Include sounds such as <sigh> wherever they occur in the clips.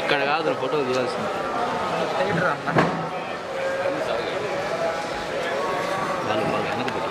ఇక్కడ కాదు ఫోటో తీయాల్సింది వాళ్ళు వాళ్ళు వెనక పెట్టు.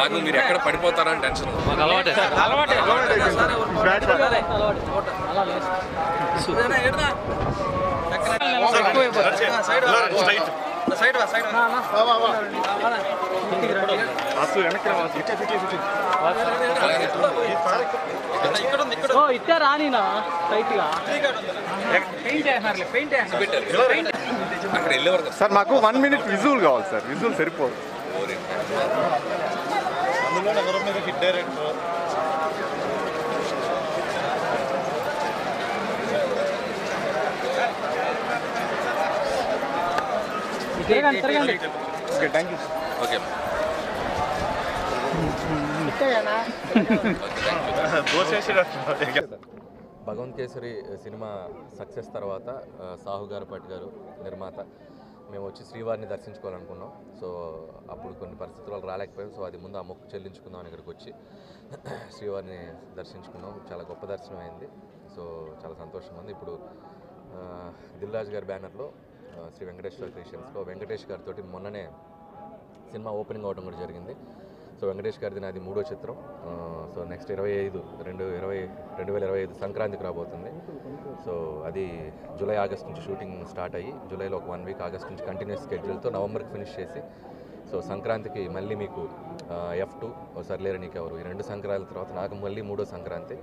నాకు మీరు ఎక్కడ పడిపోతారని టెన్షన్ ఓ రానినా టైట్గా. అక్కడ సార్ మాకు వన్ మినిట్ విజువల్ కావాలి సార్. విజువల్ సరిపోదు. Director. Okay thank you okay. Bhagavanth Kesari cinema success తర్వాత సాహు గారపాటి గారు నిర్మాత. మేము వచ్చి శ్రీవారిని దర్శించుకోవాలనుకున్నాం. సో అప్పుడు కొన్ని పరిస్థితుల వల్ల రాలేకపోయాం. సో అది ముందు ఆ మొక్కు చెల్లించుకుందాం ఇక్కడికి వచ్చి <clears throat> శ్రీవారిని దర్శించుకున్నాం. చాలా గొప్ప దర్శనం అయింది. సో చాలా సంతోషంగా ఉంది. ఇప్పుడు దిల్రాజ్ దిల్ గారి బ్యానర్లో శ్రీ వెంకటేశ్వర క్రియేషన్స్లో వెంకటేష్ గారితో మొన్ననే సినిమా ఓపెనింగ్ అవడం కూడా జరిగింది. సో వెంకటేష్ గారిది నాది మూడో చిత్రం. సో నెక్స్ట్ ఇరవై ఐదు రెండు ఇరవై రెండు వేల ఇరవై ఐదు సంక్రాంతికి రాబోతుంది. సో అది జూలై ఆగస్ట్ నుంచి షూటింగ్ స్టార్ట్ అయ్యి జూలైలో ఒక వన్ వీక్ ఆగస్ట్ నుంచి కంటిన్యూస్ స్కెడ్యూల్తో నవంబర్కి ఫినిష్ చేసి సో సంక్రాంతికి మళ్ళీ మీకు ఎఫ్ టూ ఒకసారి లేరు నీకెవరు. ఈ రెండు సంక్రాంతి తర్వాత నాకు మళ్ళీ మూడో సంక్రాంతి.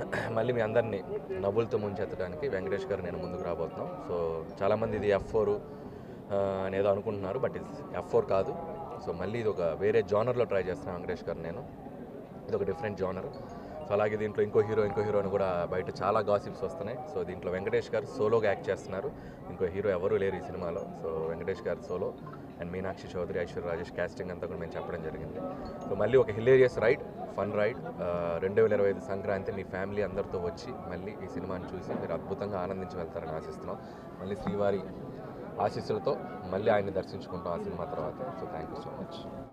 <clears throat> మళ్ళీ మీ అందరినీ నవ్వులతో ముంచెత్తడానికి వెంకటేష్ గారు నేను ముందుకు రాబోతున్నాం. సో చాలామంది ఇది ఎఫ్ ఫోర్ అనేదో అనుకుంటున్నారు బట్ ఇది ఎఫ్ ఫోర్ కాదు. సో మళ్ళీ ఇది ఒక వేరే జానర్లో ట్రై చేస్తున్నాను వెంకటేష్ గారు నేను. ఇది ఒక డిఫరెంట్ జానర్. సో అలాగే దీంట్లో ఇంకో హీరో ఇంకో హీరో అని కూడా బయట చాలా గాసిప్స్ వస్తున్నాయి. సో దీంట్లో వెంకటేష్ గారు సోలోగా యాక్ట్ చేస్తున్నారు. ఇంకో హీరో ఎవరూ లేరు ఈ సినిమాలో. So Venkatesh garu solo. And Meenakshi Chaudhary Aishwarya Rajesh casting అంతా కూడా మేము చెప్పడం జరిగింది. సో మళ్ళీ ఒక హిలేరియస్ రైడ్ ఫన్ రైడ్. రెండు వేల ఇరవై ఐదు సంక్రాంతి మీ ఫ్యామిలీ అందరితో వచ్చి మళ్ళీ ఈ సినిమాని చూసి మీరు అద్భుతంగా ఆనందించి వెళ్తారని ఆశిస్తున్నాం. మళ్ళీ శ్రీవారి ఆశీస్సులతో మళ్ళీ ఆయన్ని దర్శించుకుంటాం ఆ సినిమా తర్వాత. So thank you so much